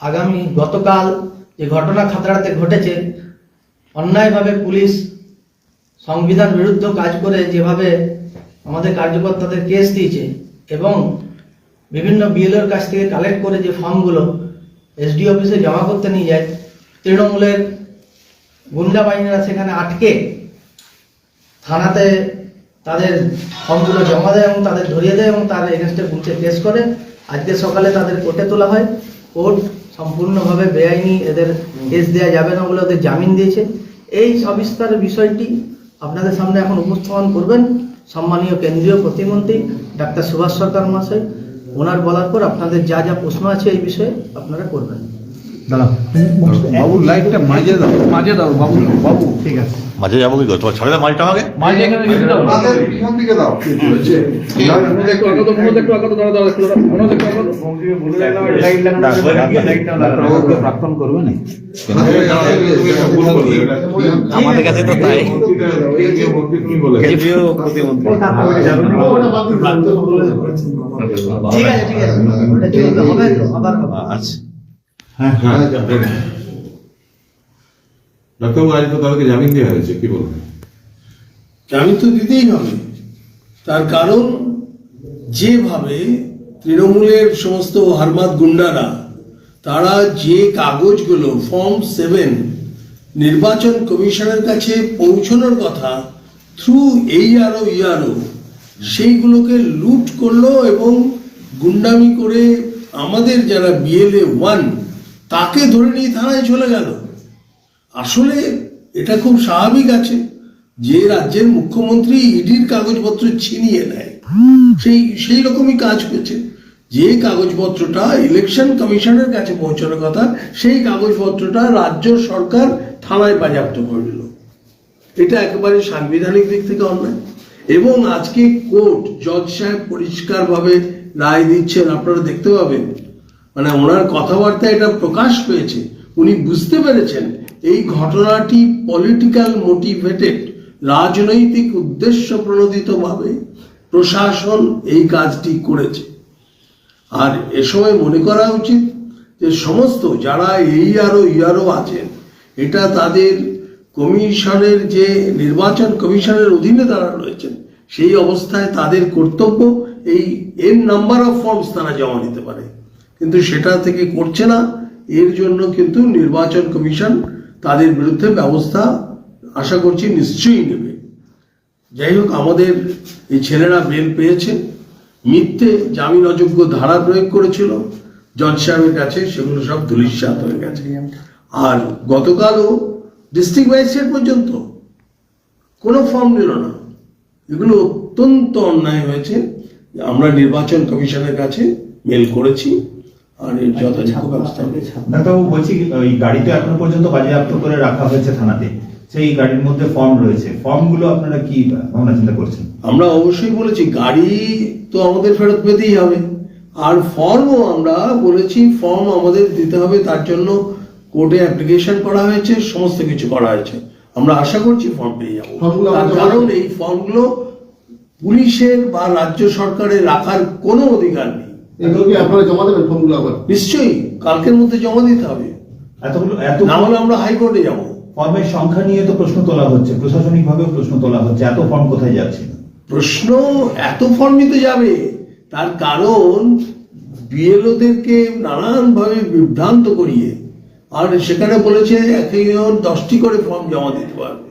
আগামী গতকাল যে ঘটনা খাতড়াতে ঘটেছে, অন্যায়ভাবে পুলিশ সংবিধান বিরুদ্ধ কাজ করে যেভাবে আমাদের কার্যকর্তাদের কেস দিয়েছে এবং বিভিন্ন বিএলওর কাছ থেকে কালেক্ট করে যে ফর্মগুলো এসডি অফিসে জমা করতে নিয়ে যায়, তৃণমূলের গুন্ডা বাহিনীরা সেখানে আটকে থানাতে তাদের ফর্মগুলো জমা দেয় এবং তাদের ধরিয়ে দেয় এবং তার এগেনস্টে পুলিশে কেস করে। আজকে সকালে তাদের কোর্টে তোলা হয়। কোর্ট সম্পূর্ণভাবে বেআইনি এদের কেস দেওয়া যাবে না বলে ওদের জামিন দিয়েছে। এই সবিস্তার বিষয়টি আপনাদের সামনে এখন উপস্থাপন করবেন সম্মানীয় কেন্দ্রীয় প্রতিমন্ত্রী ডাক্তার সুভাষ সরকার মাসে ওনার বলার পর আপনাদের যা যা প্রশ্ন আছে এই বিষয়ে আপনারা করবেন। দাঁড়াও। বাবু লাইটটা মাঝে দাও। মাঝে দাও বাবু। বাবু ঠিক আছে। মাঝে যাব কি তোমার ছাড়ে দাও মাঝটা আমাকে? মাঝে এখানে রেখে দাও। পিছন দিকে প্রাক্তন করবে না আমাদের কাছে তো তাই। ঠিক আছে ঠিক আছে। ওটা বলবেন? জামিন তো দিতেই হবে। তার কারণ, যেভাবে তৃণমূলের সমস্ত গুন্ডারা, তারা যে কাগজগুলো ফর্ম সেভেন নির্বাচন কমিশনের কাছে পৌঁছানোর কথা থ্রু এই আরও ইয়ারও সেইগুলোকে লুট করল এবং গুন্ডামি করে আমাদের যারা বিএলএ ওয়ান তাকে ধরে নিয়ে থানায় চলে গেল। আসলে এটা খুব স্বাভাবিক আছে যে রাজ্যের মুখ্যমন্ত্রী ইডির কাগজপত্র ছিনিয়ে নেয়। সেই সেই রকমই কাজ করছে। যে কাগজপত্রটা ইলেকশন কমিশনের কাছে পৌঁছানোর কথা, সেই কাগজপত্রটা রাজ্য সরকার থানায় বাজেয়াপ্ত করে নিল এটা একেবারে সাংবিধানিক দিক থেকে অন্যায়। এবং আজকে কোর্ট জজ সাহেব পরিষ্কারভাবে রায় দিচ্ছেন, আপনারা দেখতে পাবেন। মানে ওনার কথাবার্তা এটা প্রকাশ পেয়েছে। উনি বুঝতে পেরেছেন এই ঘটনাটি পলিটিক্যাল মোটিভেটেড রাজনৈতিক উদ্দেশ্য প্রণোদিতভাবে প্রশাসন এই কাজটি করেছে। আর এ সময় মনে করা উচিত যে সমস্ত যারা এই আরও ইয়ারও আছেন, এটা তাদের কমিশনের যে নির্বাচন কমিশনের অধীনে তারা রয়েছেন, সেই অবস্থায় তাদের কর্তব্য এই এন নাম্বার অফ ফর্মস তারা জমা দিতে পারে। কিন্তু সেটা থেকে করছে না। এর জন্য কিন্তু নির্বাচন কমিশন তাদের বিরুদ্ধে ব্যবস্থা আশা করছি নিশ্চয়ই নেবে। যাই হোক, আমাদের এই ছেলেরা বেল পেয়েছে। মিথ্যে জামিন অযোগ্য ধারা প্রয়োগ করেছিল। জজ সাহেবের কাছে সেগুলো সব ধুলিস্বাত হয়ে গেছে। আর গতকালও ডিস্ট্রিক্ট ম্যাজিস্ট্রেট পর্যন্ত কোনো ফর্ম নিল না। এগুলো অত্যন্ত অন্যায় হয়েছে। আমরা নির্বাচন কমিশনের কাছে মেল করেছি। আর এর যথাযথ ব্যবস্থা হবে ডাক্তারবাবু বলছি ওই গাড়ি তো এখনও পর্যন্ত বাজেয়াপ্ত করে রাখা হয়েছে থানাতে। সেই গাড়ির মধ্যে ফর্ম রয়েছে। ফর্মগুলো আপনারা কি ভাবনা চিন্তা করছেন? আমরা অবশ্যই বলেছি গাড়ি তো আমাদের ফেরত পেতেই হবে। আর ফর্মও আমরা বলেছি ফর্ম আমাদের দিতে হবে তার জন্য কোর্টে অ্যাপ্লিকেশন করা হয়েছে সমস্ত কিছু করা হয়েছে। আমরা আশা করছি ফর্ম পেয়ে যাব। তার কারণ এই ফর্মগুলো পুলিশের বা রাজ্য সরকারের রাখার কোনো অধিকার নেই। এগুলো কি আপনারা জমা দেবেন ফর্মগুলো আবার? নিশ্চয়ই কালকের মধ্যে জমা দিতে হবে। এতগুলো এত না হলে আমরা হাইকোর্টে যাব। ফর্মের সংখ্যা নিয়ে তো প্রশ্ন তোলা হচ্ছে প্রশাসনিক ভাবেও প্রশ্ন তোলা হচ্ছে এত ফর্ম কোথায় যাচ্ছে? প্রশ্ন এত ফর্মই তো যাবে তার কারণ বিএলওদেরকে নানানভাবে বিভ্রান্ত করিয়ে আর সেখানে বলেছে একজন দশটি করে ফর্ম জমা দিতে পারবে।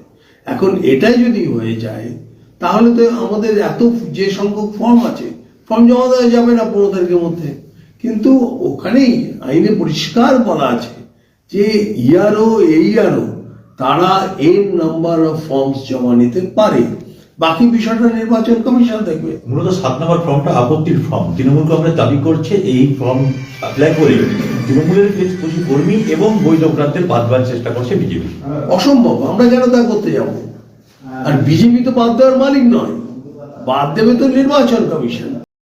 এখন এটাই যদি হয়ে যায় তাহলে তো আমাদের এত যে সংখ্যক ফর্ম আছে ফর্ম জমা দেওয়া যাবে না পনেরো তারিখের মধ্যে। কিন্তু ওখানেই আইনে পরিষ্কার বলা আছে যে ইয়ারও এই ইয়ারও তারা এন নাম্বার অফ ফর্মস জমা নিতে পারে। বাকি বিষয়টা নির্বাচন কমিশন দেখবে। মূলত সাত নম্বর ফর্মটা আপত্তির ফর্ম তৃণমূল কংগ্রেস দাবি করছে এই ফর্ম অ্যাপ্লাই করে তৃণমূলের কিছু কর্মী এবং বৈধ প্রার্থীর বাদ দেওয়ার চেষ্টা করছে বিজেপি। অসম্ভব আমরা কেন তা করতে যাব। আর বিজেপি তো বাদ দেওয়ার মালিক নয়। বাদ দেবে তো নির্বাচন কমিশন।